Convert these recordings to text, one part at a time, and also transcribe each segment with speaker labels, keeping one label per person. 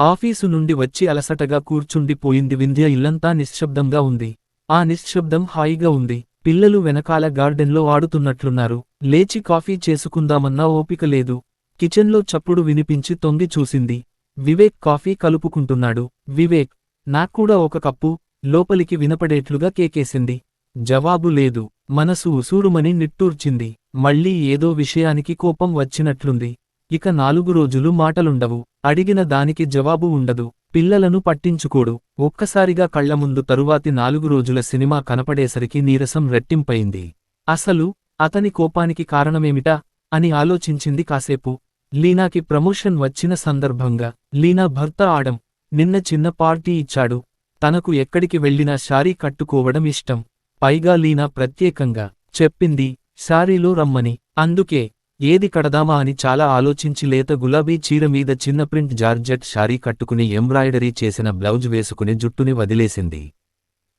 Speaker 1: Office నుండి వచ్చి అలసటగా కూర్చుండిపోయింది వింధ్య ఇల్లంతా నిశ్శబ్దంగా ఉంది. ఆ నిశ్శబ్దం హాయిగా ఉంది. పిల్లలు వెనకాల గార్డెన్లో ఆడుతున్నట్లున్నారు. లేచి కాఫీ చేసుకుందామన్నా ఓపిక లేదు. కిచెన్లో చప్పుడు వినిపించి తొంగి చూసింది. వివేక్ కాఫీ కలుపుకుంటున్నాడు. వివేక్ నాక్కూడా ఒక కప్పు. లోపలికి వినపడేట్లుగా కేకేసింది. జవాబు లేదు. మనసు ఉసూరుమని నిట్టూర్చింది. మళ్ళీ ఏదో విషయానికి కోపం వచ్చినట్లుంది. ఇక నాలుగు రోజులు మాటలుండవు. అడిగిన దానికి జవాబు ఉండదు. పిల్లలను పట్టించుకోడు. ఒక్కసారిగా కళ్ళముందు తరువాతి నాలుగు రోజుల సినిమా కనపడేసరికి నీరసం రెట్టింపయింది. అసలు అతని కోపానికి కారణమేమిటా? అని ఆలోచించింది కాసేపు. లీనాకి ప్రమోషన్ వచ్చిన సందర్భంగా లీనా భర్త ఆడం నిన్న చిన్న పార్టీ ఇచ్చాడు. తనకు ఎక్కడికి వెళ్ళినా శారీ కట్టుకోవడం ఇష్టం. పైగా లీనా ప్రత్యేకంగా చెప్పింది శారీలో రమ్మని. అందుకే ఏది కడదామా అని చాలా ఆలోచించి లేత గులాబీ చీర మీద చిన్న ప్రింట్ జార్జెట్ శారీ కట్టుకుని ఎంబ్రాయిడరీ చేసిన బ్లౌజ్ వేసుకుని జుట్టుని వదిలేసింది.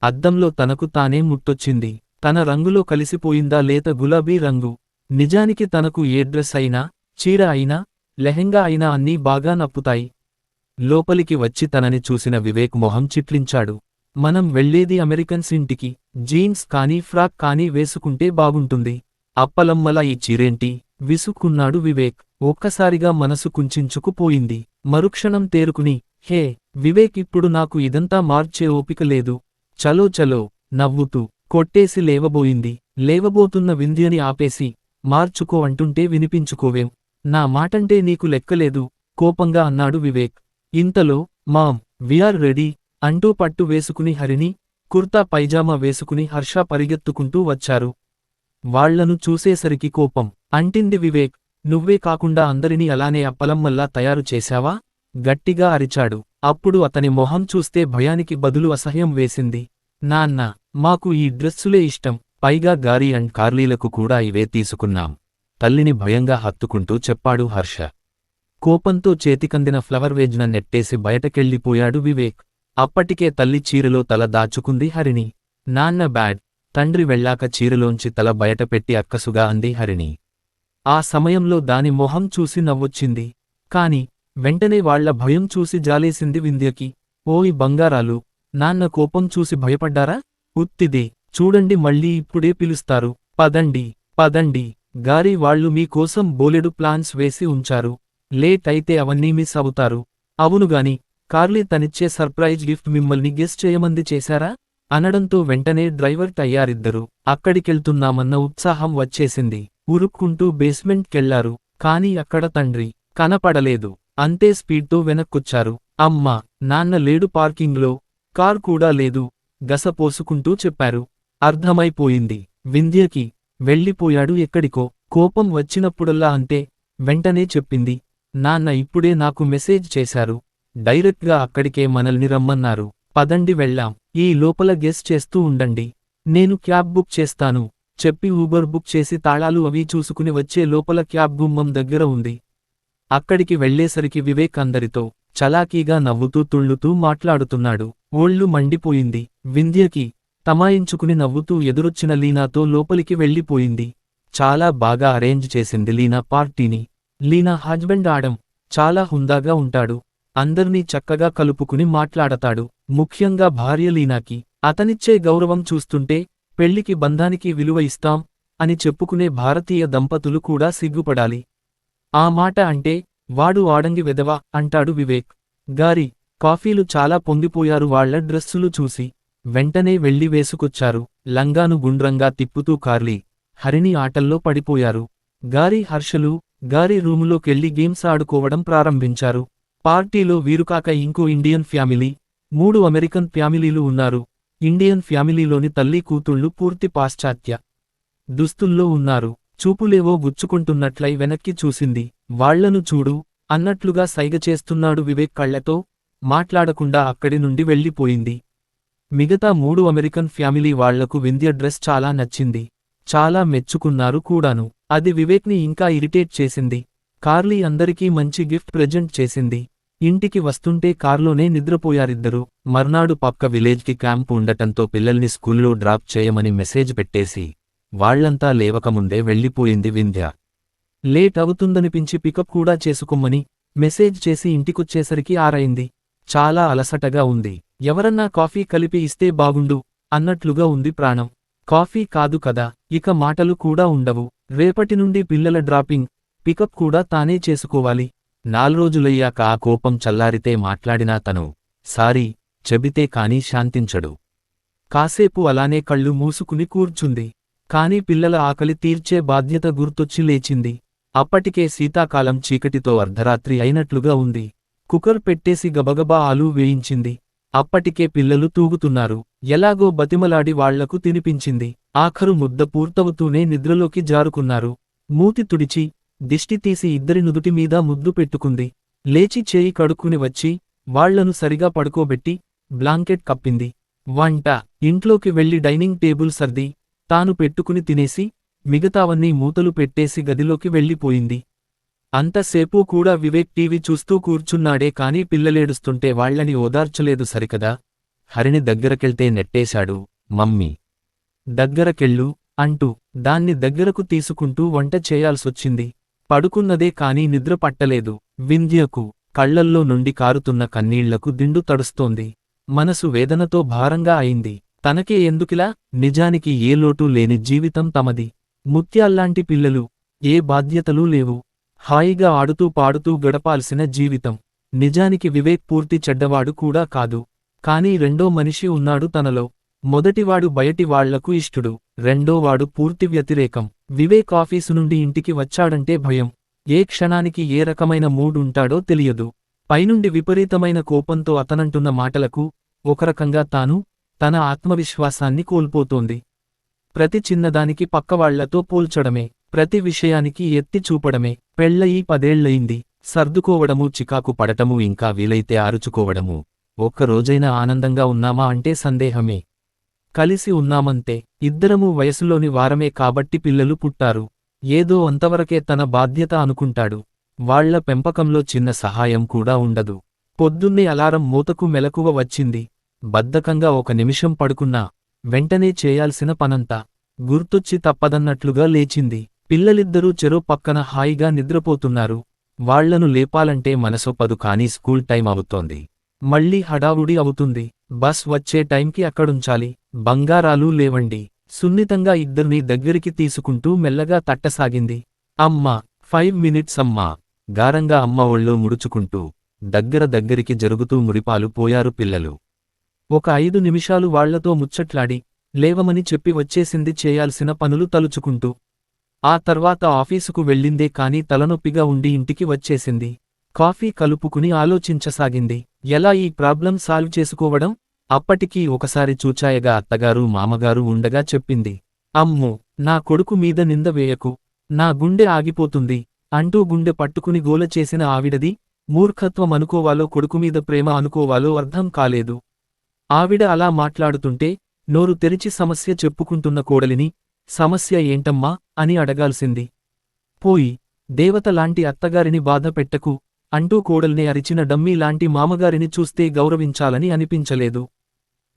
Speaker 1: అద్దంలో తనకు తానే ముట్టొచ్చింది. తన రంగులో కలిసిపోయిందా లేత గులాబీ రంగు? నిజానికి తనకు ఏ డ్రెస్ అయినా చీర అయినా లెహెంగా అయినా అన్నీ బాగా నప్పుతాయి. లోపలికి వచ్చి తనని చూసిన వివేక్ మొహం చిట్లించాడు. మనం వెళ్ళేది అమెరికన్స్ ఇంటికి జీన్స్ కానీ ఫ్రాక్ కానీ వేసుకుంటే బాగుంటుంది. అప్పలమ్మలా ఈ చీరేంటి? విసుక్కున్నాడు వివేక్. ఒక్కసారిగా మనసు కుంచించుకుపోయింది. మరుక్షణం తేరుకుని హే వివేక్ ఇప్పుడు నాకు ఇదంతా మార్చే ఓపిక లేదు. చలో చలో నవ్వుతూ కొట్టేసి లేవబోయింది. లేవబోతున్న వింధ్యని ఆపేసి మార్చుకో అంటుంటే వినిపించుకోవేం. నా మాటంటే నీకు లెక్కలేదు కోపంగా అన్నాడు వివేక్. ఇంతలో మామ్ విఆర్ రెడీ అంటూ పట్టు వేసుకుని హరిని కుర్తా పైజామా వేసుకుని హర్ష పరిగెత్తుకుంటూ వచ్చారు. వాళ్ళను చూసేసరికి కోపం. అంటింది వివేక్ నువ్వే కాకుండా అందరినీ అలానే అప్పలమ్మల్లా తయారు చేశావా? గట్టిగా అరిచాడు. అప్పుడు అతని మొహం చూస్తే భయానికి బదులు అసహ్యం వేసింది. నాన్న మాకు ఈ డ్రెస్సులే ఇష్టం. పైగా గారి అండ్ కార్లీలకు కూడా ఇవే తీసుకున్నాం. తల్లిని భయంగా హత్తుకుంటూ చెప్పాడు హర్ష. కోపంతో చేతికందిన ఫ్లవర్ వేజ్న నెట్టేసి బయటకెళ్ళిపోయాడు వివేక్. అప్పటికే తల్లి చీరలో తల దాచుకుంది హరిణి. నాన్న బ్యాడ్. తండ్రి వెళ్ళాక చీరలోంచి తల బయటపెట్టి అక్కసుగా అంది హరిణి. ఆ సమయంలో దాని మొహం చూసి నవ్వొచ్చింది. కాని వెంటనే వాళ్ళ భయం చూసి జాలేసింది వింధ్యకి. ఓయ్ బంగారాలు నాన్న కోపం చూసి భయపడ్డారా? ఉత్తిదే చూడండి మళ్ళీ ఇప్పుడే పిలుస్తారు. పదండి పదండి గారి వాళ్ళు మీకోసం బోలెడు ప్లాన్స్ వేసి ఉంచారు. లేట్ అయితే అవన్నీ మిస్ అవుతారు. అవునుగాని కార్లీ తనిచ్చే సర్ప్రైజ్ గిఫ్ట్ మిమ్మల్ని గెస్ట్ చేయమంది చేశారా? అనడంతో వెంటనే డ్రైవర్ తయారిద్దరు అక్కడికెళ్తున్నామన్న ఉత్సాహం వచ్చేసింది. ఉరుక్కుంటూ బేస్మెంట్కెళ్ళారు. కాని అక్కడ తండ్రి కనపడలేదు. అంతే స్పీడ్తో వెనక్కొచ్చారు. అమ్మా నాన్న లేడు పార్కింగ్లో. కార్ కూడా లేదు. గసపోసుకుంటూ చెప్పారు. అర్థమైపోయింది. వింధ్యకి వెళ్ళిపోయాడు ఎక్కడికో. కోపం వచ్చినప్పుడల్లా అంతే వెంటనే చెప్పింది. నాన్న ఇప్పుడే నాకు మెసేజ్ చేశారు. డైరెక్ట్గా అక్కడికే మనల్ని రమ్మన్నారు. పదండి వెళ్ళాం ఈ లోపల గెస్ చేస్తూ ఉండండి. నేను క్యాబ్ బుక్ చేస్తాను. చెప్పి ఊబర్ బుక్ చేసి తాళాలు అవి చూసుకుని వచ్చే లోపల క్యాబ్ గుమ్మం దగ్గర ఉంది. అక్కడికి వెళ్ళేసరికి వివేక్ అందరితో చలాకీగా నవ్వుతూ తుళ్ళుతూ మాట్లాడుతున్నాడు. ఓళ్ళు మండిపోయింది. వింధ్యకి తమాయించుకుని నవ్వుతూ ఎదురొచ్చిన లీనాతో లోపలికి వెళ్ళిపోయింది. చాలా బాగా అరేంజ్ చేసింది లీనా పార్టీని. లీనా హస్బెండ్ ఆడం చాలా హుందాగా ఉంటాడు. అందర్నీ చక్కగా కలుపుకుని మాట్లాడతాడు. ముఖ్యంగా భార్య లీనాకి అతనిచ్చే గౌరవం చూస్తుంటే పెళ్ళికి బంధానికి విలువ ఇస్తాం అని చెప్పుకునే భారతీయ దంపతులు కూడా సిగ్గుపడాలి. ఆ మాట అంటే వాడు ఆడంగి వెదవా అంటాడు వివేక్. గారి కాఫీలు చాలా పొంగిపోయారు వాళ్ళ డ్రెస్సులు చూసి. వెంటనే వెళ్ళి వేసుకొచ్చారు. లంగాను గుండ్రంగా తిప్పుతూ కార్లీ హరిణి ఆటల్లో పడిపోయారు. గారి హర్షలు గారి రూములోకెళ్ళి గేమ్స్ ఆడుకోవడం ప్రారంభించారు. పార్టీలో వీరుకాక ఇంకో ఇండియన్ ఫ్యామిలీ మూడు అమెరికన్ ఫ్యామిలీలు ఉన్నారు. ఇండియన్ ఫ్యామిలీలోని తల్లి కూతుళ్ళు పూర్తి పాశ్చాత్య దుస్తుల్లో ఉన్నారు. చూపులేవో గుచ్చుకుంటున్నట్లై వెనక్కి చూసింది. వాళ్ళను చూడు అన్నట్లుగా సైగ చేస్తున్నాడు వివేక్ కళ్ళతో మాట్లాడకుండా అక్కడి నుండి వెళ్ళిపోయింది. మిగతా మూడు అమెరికన్ ఫ్యామిలీ వాళ్ళకు వింధ్య డ్రెస్ చాలా నచ్చింది. చాలా మెచ్చుకున్నారు కూడాను. అది వివేక్ని ఇంకా ఇరిటేట్ చేసింది. కార్లీ అందరికీ మంచి గిఫ్ట్ ప్రెజెంట్ చేసింది. ఇంటికి వస్తుంటే కార్లోనే నిద్రపోయారిద్దరు. మర్నాడు పక్క విలేజ్కి క్యాంప్ ఉండటంతో పిల్లల్ని స్కూల్లో డ్రాప్ చేయమని మెసేజ్ పెట్టేసి వాళ్ళంతా లేవకముందే వెళ్ళిపోయింది వింధ్య. లేట్ అవుతుందనిపించి పికప్ కూడా చేసుకుమ్మని మెసేజ్ చేసి ఇంటికొచ్చేసరికి ఆరైంది. చాలా అలసటగా ఉంది. ఎవరన్నా కాఫీ కలిపి ఇస్తే బాగుండు అన్నట్లుగా ఉంది ప్రాణం. కాఫీ కాదు కదా ఇక మాటలు కూడా ఉండవు. రేపటి నుండి పిల్లల డ్రాపింగ్ పికప్ కూడా తానే చేసుకోవాలి. నాల్రోజులయ్యాక ఆ కోపం చల్లారితే మాట్లాడినా తను సారీ చెబితే కాని శాంతించడు. కాసేపు అలానే కళ్ళు మూసుకుని కూర్చుంది. కాని పిల్లల ఆకలి తీర్చే బాధ్యత గుర్తొచ్చి లేచింది. అప్పటికే శీతాకాలం చీకటితో అర్ధరాత్రి అయినట్లుగా ఉంది. కుక్కర్ పెట్టేసి గబగబా ఆలు వేయించింది. అప్పటికే పిల్లలు తూగుతున్నారు. ఎలాగో బతిమలాడి వాళ్ళకు తినిపించింది. ఆఖరు ముద్ద పూర్తవుతూనే నిద్రలోకి జారుకున్నారు. మూతి తుడిచి దిష్టి తీసి ఇద్దరి నుదుటి మీద ముద్దు పెట్టుకుంది. లేచి చేయి కడుక్కుని వచ్చి వాళ్ళను సరిగా పడుకోబెట్టి బ్లాంకెట్ కప్పింది. వంట. ఇంట్లోకి వెళ్ళి డైనింగ్ టేబుల్ సర్ది తాను పెట్టుకుని తినేసి మిగతావన్నీ మూతలు పెట్టేసి గదిలోకి వెళ్ళిపోయింది. అంతసేపు కూడా వివేక్ టీవీ చూస్తూ కూర్చున్నాడే కాని పిల్లలేడుస్తుంటే వాళ్ళని ఓదార్చలేదు సరికదా? హరిని దగ్గరకెళ్తే నెట్టేశాడు. మమ్మీ. దగ్గరకెళ్ళు అంటూ దాన్ని దగ్గరకు తీసుకుంటూ వంట చేయాల్సొచ్చింది. పడుకున్నదే కాని నిద్ర పట్టలేదు. వింధ్యకు కళ్ళల్లో నుండి కారుతున్న కన్నీళ్ళకు దిండు తడుస్తోంది. మనసు వేదనతో భారంగా అయింది. తనకే ఎందుకిలా? నిజానికి ఏ లోటు లేని జీవితం తమది. ముత్యాల్లాంటి పిల్లలు ఏ బాధ్యతలూ లేవు. హాయిగా ఆడుతూ పాడుతూ గడపాల్సిన జీవితం. నిజానికి వివేక్ పూర్తి చెడ్డవాడు కూడా కాదు. కానీ రెండో మనిషి ఉన్నాడు తనలో. మొదటివాడు బయటి వాళ్ళకు ఇష్టుడు రెండోవాడు పూర్తి వ్యతిరేకం. వివేక్ ఆఫీసు నుండి ఇంటికి వచ్చాడంటే భయం. ఏ క్షణానికి ఏ రకమైన మూడ్ ఉంటాడో తెలియదు. పైనుండి విపరీతమైన కోపంతో అతనంటున్న మాటలకు ఒకరకంగా తాను తన ఆత్మవిశ్వాసాన్ని కోల్పోతోంది. ప్రతి చిన్నదానికి పక్కవాళ్ళతో పోల్చడమే ప్రతి విషయానికి ఎత్తి చూపడమే. పెళ్ళయి పదేళ్ళయింది. సర్దుకోవడము చికాకు పడటము ఇంకా వీలైతే ఆరుచుకోవడము. ఒక్కరోజైనా ఆనందంగా ఉన్నామా అంటే సందేహమే. కలిసి ఉన్నామంతే ఇద్దరము వయసులోని వారమే కాబట్టి పిల్లలు పుట్టారు. ఏదో అంతవరకే తన బాధ్యత అనుకుంటాడు. వాళ్ళ పెంపకంలో చిన్న సహాయం కూడా ఉండదు. పొద్దున్నే అలారం మూతకు మెలకువ వచ్చింది. బద్ధకంగా ఒక నిమిషం పడుకున్నా వెంటనే చేయాల్సిన పనంతా గుర్తొచ్చి తప్పదన్నట్లుగా లేచింది. పిల్లలిద్దరూ చెరో పక్కన హాయిగా నిద్రపోతున్నారు. వాళ్ళను లేపాలంటే మనసొప్పదు కానీ స్కూల్ టైం అవుతోంది. మళ్ళీ హడావుడి అవుతుంది. బస్ వచ్చే టైంకి అక్కడుంచాలి. బంగారాలు లేవండి. సున్నితంగా ఇద్దర్నీ దగ్గరికి తీసుకుంటూ మెల్లగా తట్టసాగింది. అమ్మా ఫైవ్ మినిట్స్ అమ్మా. గారంగా అమ్మ ఒళ్ళో ముడుచుకుంటూ దగ్గర దగ్గరికి జరుగుతూ మురిపాలు పోయారు పిల్లలు. ఒక ఐదు నిమిషాలు వాళ్ళతో ముచ్చట్లాడి లేవమని చెప్పి వచ్చేసింది చేయాల్సిన పనులు తలుచుకుంటూ. ఆ తర్వాత ఆఫీసుకు వెళ్ళిందే కాని తలనొప్పిగా ఉండి ఇంటికి వచ్చేసింది. కాఫీ కలుపుకుని ఆలోచించసాగింది. ఎలా ఈ ప్రాబ్లం సాల్వ్ చేసుకోవడం? అప్పటికీ ఒకసారి చూచాయగా అత్తగారు మామగారు ఉండగా చెప్పింది. అమ్మో నా కొడుకు మీద నింద వేయకు. నా గుండె ఆగిపోతుంది అంటూ గుండె పట్టుకుని గోల చేసిన ఆవిడది మూర్ఖత్వం అనుకోవాలో కొడుకుమీద ప్రేమ అనుకోవాలో అర్థం కాలేదు. ఆవిడ అలా మాట్లాడుతుంటే నోరు తెరిచి సమస్య చెప్పుకుంటున్న కోడలిని సమస్య ఏంటమ్మా అని అడగాల్సింది. పోయి దేవతలాంటి అత్తగారిని బాధ పెట్టకు అంటూ కోడల్ని అరిచిన డమ్మీ లాంటి మామగారిని చూస్తే గౌరవించాలని అనిపించలేదు.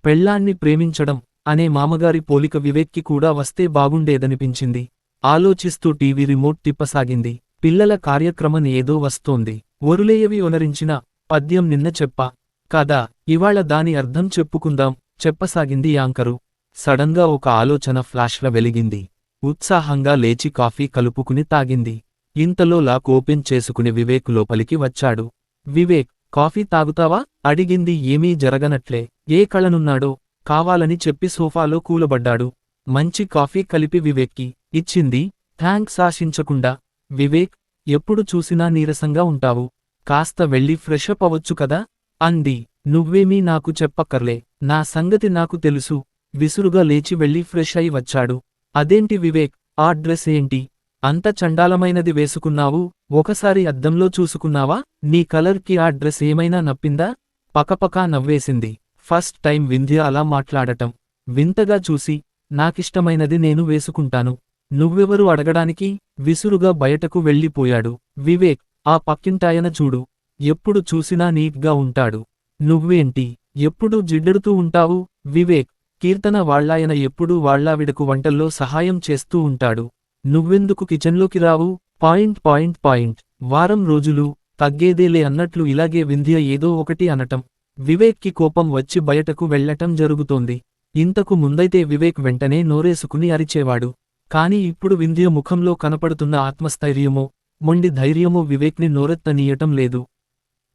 Speaker 1: పెళ్ళాన్ని ప్రేమించడం అనే మామగారి పోలిక వివేక్కి కూడా వస్తే బాగుండేదనిపించింది. ఆలోచిస్తూ టీవీ రిమోట్ తిప్పసాగింది. పిల్లల కార్యక్రమం ఏదో వస్తోంది. ఒరులేయవి ఒనరించిన పద్యం నిన్న చెప్పా. కాదా ఇవాళ దాని అర్థం చెప్పుకుందాం చెప్పసాగింది యాంకరు. సడన్గా ఒక ఆలోచన ఫ్లాష్ల వెలిగింది. ఉత్సాహంగా లేచి కాఫీ కలుపుకుని తాగింది. ఇంతలో లాక్ ఓపెన్ చేసుకుని వివేక్ లోపలికి వచ్చాడు. వివేక్ కాఫీ తాగుతావా? అడిగింది. ఏమీ జరగనట్లే. ఏ కళనున్నాడో కావాలని చెప్పి సోఫాలో కూలబడ్డాడు. మంచి కాఫీ కలిపి వివేక్కి ఇచ్చింది. థ్యాంక్స్ ఆశించకుండా. వివేక్ ఎప్పుడు చూసినా నీరసంగా ఉంటావు. కాస్త వెళ్ళి ఫ్రెషప్ అవ్వచ్చు కదా? అంది. నువ్వేమీ నాకు చెప్పక్కర్లే. నా సంగతి నాకు తెలుసు. విసురుగా లేచి వెళ్ళి ఫ్రెష్ అయి వచ్చాడు. అదేంటి వివేక్? ఆ డ్రెస్ ఏంటి? అంత చండాలమైనది వేసుకున్నావు? ఒకసారి అద్దంలో చూసుకున్నావా? నీ కలర్కి ఆ డ్రెస్ ఏమైనా నప్పిందా? పకపకా నవ్వేసింది. ఫస్ట్ టైం వింధ్య అలా మాట్లాడటం. వింతగా చూసి నాకిష్టమైనది నేను వేసుకుంటాను. నువ్వెవరు అడగడానికి? విసురుగా బయటకు వెళ్ళిపోయాడు. వివేక్ ఆ పక్కింటాయన చూడు. ఎప్పుడు చూసినా నీట్గా ఉంటాడు. నువ్వేంటి? ఎప్పుడూ జిడ్డెడుతూ ఉంటావు? వివేక్ కీర్తన వాళ్ళాయన ఎప్పుడూ వాళ్ళావిడకు వంటల్లో సహాయం చేస్తూ ఉంటాడు. నువ్వెందుకు కిచెన్లోకి రావు? Point point point. వారం రోజులు తగ్గేదేలే అన్నట్లు ఇలాగే వింధ్య ఏదో ఒకటి అనటం. వివేక్కి కోపం వచ్చి బయటకు వెళ్ళటం జరుగుతోంది. ఇంతకు ముందైతే వివేక్ వెంటనే నోరేసుకుని అరిచేవాడు. కాని ఇప్పుడు వింధ్య ముఖంలో కనపడుతున్న ఆత్మస్థైర్యమో మొండి ధైర్యమో వివేక్ని నోరెత్తనీయటం లేదు.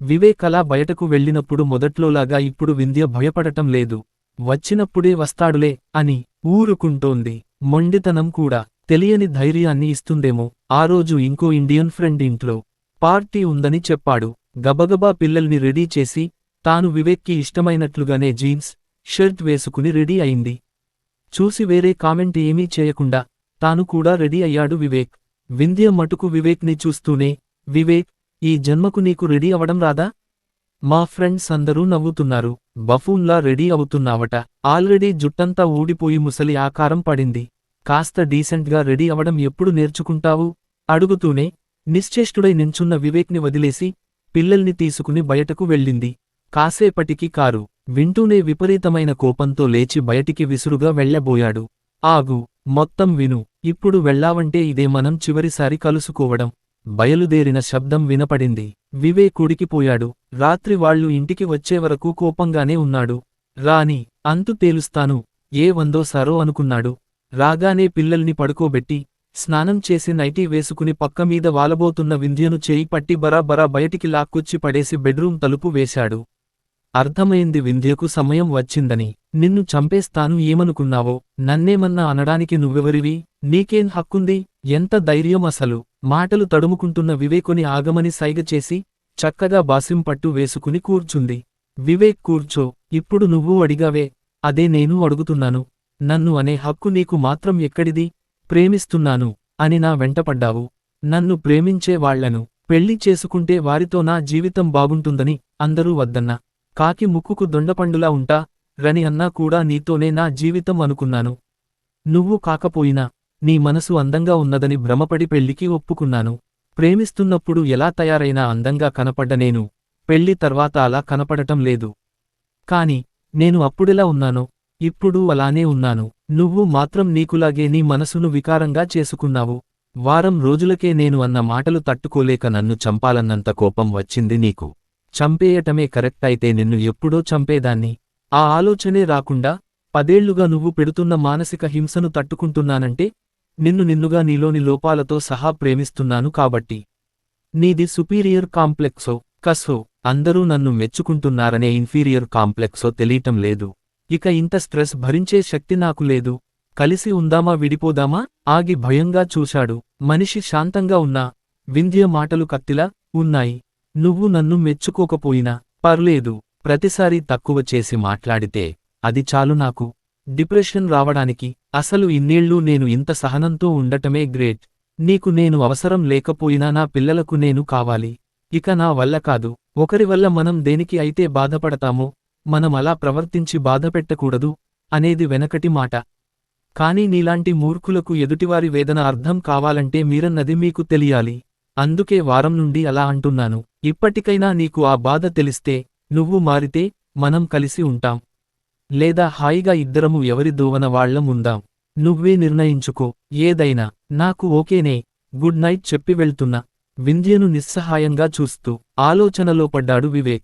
Speaker 1: వివేక్ అలా బయటకు వెళ్ళినప్పుడు మొదట్లోలాగా ఇప్పుడు వింధ్య భయపడటం లేదు. వచ్చినప్పుడే వస్తాడులే అని ఊరుకుంటోంది మొండితనం కూడా. తెలియని ధైర్యాన్ని ఇస్తుందేమో. ఆ రోజు ఇంకో ఇండియన్ ఫ్రెండ్ ఇంట్లో పార్టీ ఉందని చెప్పాడు. గబగబా పిల్లల్ని రెడీ చేసి తాను వివేక్కి ఇష్టమైనట్లుగానే జీన్స్ షర్ట్ వేసుకుని రెడీ అయింది. చూసి వేరే కామెంట్ ఏమీ చేయకుండా తాను కూడా రెడీ అయ్యాడు వివేక్. వింధ్య మటుకు వివేక్ని చూస్తూనే వివేక్ ఈ జన్మకు నీకు రెడీ అవడం రాదా? మా ఫ్రెండ్స్ అందరూ నవ్వుతున్నారు. బఫూన్లా రెడీ అవుతున్నావట. ఆల్రెడీ జుట్టంతా ఊడిపోయి ముసలి ఆకారం పడింది. కాస్త డీసెంట్గా రెడీ అవడం ఎప్పుడు నేర్చుకుంటావు? అడుగుతూనే నిశ్చేష్టుడై నించున్న వివేక్ని వదిలేసి పిల్లల్ని తీసుకుని బయటకు వెళ్ళింది. కాసేపటికి కారు వింటూనే విపరీతమైన కోపంతో లేచి బయటికి విసురుగా వెళ్ళబోయాడు ఆగు మొత్తం విను. ఇప్పుడు వెళ్ళావంటే ఇదే మనం చివరిసారి కలుసుకోవడం. బయలుదేరిన శబ్దం వినపడింది. వివేక్ ఉడికిపోయాడు. రాత్రి వాళ్ళు ఇంటికి వచ్చేవరకు కోపంగానే ఉన్నాడు. రాని అంతు తేలుస్తాను. ఏ వందోసారో అనుకున్నాడు. రాగానే పిల్లల్ని పడుకోబెట్టి స్నానం చేసి నైటీ వేసుకుని పక్కమీద వాలబోతున్న వింధ్యను చేయి పట్టి బరాబరా బయటికి లాక్కొచ్చి పడేసి బెడ్రూమ్ తలుపు వేశాడు. అర్థమైంది వింధ్యకు సమయం వచ్చిందని. నిన్ను చంపేస్తాను ఏమనుకున్నావో నన్నేమన్నా అనడానికి నువ్వెవరివి? నీకేం హక్కుంది? ఎంత ధైర్యం అసలు? మాటలు తడుముకుంటున్న వివేకుని ఆగమని సైగ చేసి చక్కగా బాసిం పట్టు వేసుకుని కూర్చుంది. వివేక్ కూర్చో ఇప్పుడు నువ్వు అడిగావే అదే నేను అడుగుతున్నాను. నన్ను అనే హక్కు నీకు మాత్రం ఎక్కడిది? ప్రేమిస్తున్నాను అని నా వెంటపడ్డావు నన్ను ప్రేమించే వాళ్ళను పెళ్ళి చేసుకుంటే వారితో నా జీవితం బాగుంటుందని అందరూ వద్దన్నా. కాకి ముక్కుకు దొండపండులా ఉంటా రని అన్నా కూడా నీతోనే నా జీవితం అనుకున్నాను. నువ్వు కాకపోయినా నీ మనసు అందంగా ఉన్నదని భ్రమపడి పెళ్ళికి ఒప్పుకున్నాను. ప్రేమిస్తున్నప్పుడు ఎలా తయారైనా అందంగా కనపడ్డ నేను పెళ్ళి తర్వాత అలా కనపడటం లేదు. కాని నేను అప్పుడెలా ఉన్నానో ఇప్పుడు అలానే ఉన్నాను. నువ్వు మాత్రం నీకులాగే నీ మనసును వికారంగా చేసుకున్నావు. వారం రోజులకే నేను అన్న మాటలు తట్టుకోలేక నన్ను చంపాలన్నంత కోపం వచ్చింది నీకు. చంపేయటమే కరెక్ట్ అయితే నిన్ను ఎప్పుడో చంపేదాన్ని. ఆ ఆలోచనే రాకుండా పదేళ్ళుగా నువ్వు పెడుతున్న మానసిక హింసను తట్టుకుంటున్నానంటే నిన్ను నిన్నుగా నీలోని లోపాలతో సహా ప్రేమిస్తున్నాను కాబట్టి. నీది సుపీరియర్ కాంప్లెక్సో కసో అందరూ నన్ను మెచ్చుకుంటున్నారనే ఇన్ఫీరియర్ కాంప్లెక్సో తెలియటం లేదు. ఇక ఇంత స్ట్రెస్ భరించే శక్తి నాకు లేదు. కలిసి ఉందామా విడిపోదామా? ఆగి భయంగా చూశాడు. మనిషి శాంతంగా ఉన్నా వింధ్య మాటలు కత్తిలా ఉన్నాయి. నువ్వు నన్ను మెచ్చుకోకపోయినా పర్లేదు. ప్రతిసారి తక్కువ చేసి మాట్లాడితే అది చాలు నాకు. డిప్రెషన్ రావడానికి అసలు ఇన్నేళ్ళు నేను ఇంత సహనంతో ఉండటమే గ్రేట్. నీకు నేను అవసరం లేకపోయినా నా పిల్లలకు నేను కావాలి. ఇక నా వల్ల కాదు. ఒకరి వల్ల మనం దేనికి అయితే బాధపడతామో మనం అలా ప్రవర్తించి బాధపెట్టకూడదు అనేది వెనకటి మాట. కాని నీలాంటి మూర్ఖులకు ఎదుటివారి వేదన అర్థం కావాలంటే మీరన్నది మీకు తెలియాలి. అందుకే వారం నుండి అలా అంటున్నాను. ఇప్పటికైనా నీకు ఆ బాధ తెలిస్తే నువ్వు మారితే మనం కలిసి ఉంటాం. లేదా హాయిగా ఇద్దరము ఎవరి దోవన వాళ్ళం ఉందాం. నువ్వే నిర్ణయించుకో. ఏదైనా. నాకు ఓకేనే. గుడ్ నైట్ చెప్పి వెళ్తున్నా. వింధ్యను నిస్సహాయంగా చూస్తూ ఆలోచనలో పడ్డాడు వివేక్.